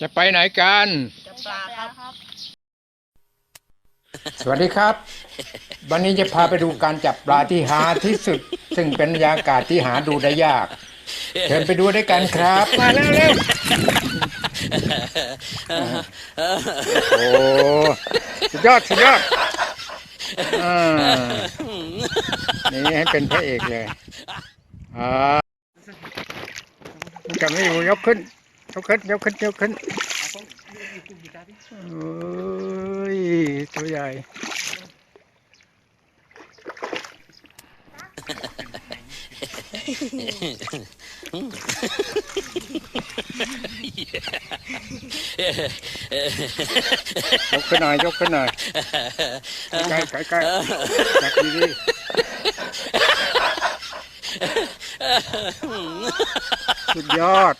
จะไปไหนกันจับปลาครับ สวัสดีครับ วันนี้จะพาไปดูการจับปลาที่หาที่สุด ซึ่งเป็นบรรยากาศที่หาดูได้ยาก เชิญไปดูด้วยกันครับ มาเร็วเร็วโอ้สุดยอดสุดยอดอ่านี่ให้เป็นพระเอกเลยอ่าจะไม่อยู่ยกขึ้น ยกขึ้นยกขึ้นยกขึ้นโอ้ยตัวใหญ่ยกขึ้นหน่อยยกขึ้นหน่อยใกล้ใกล้ใกล้จับดีดีสุดยอด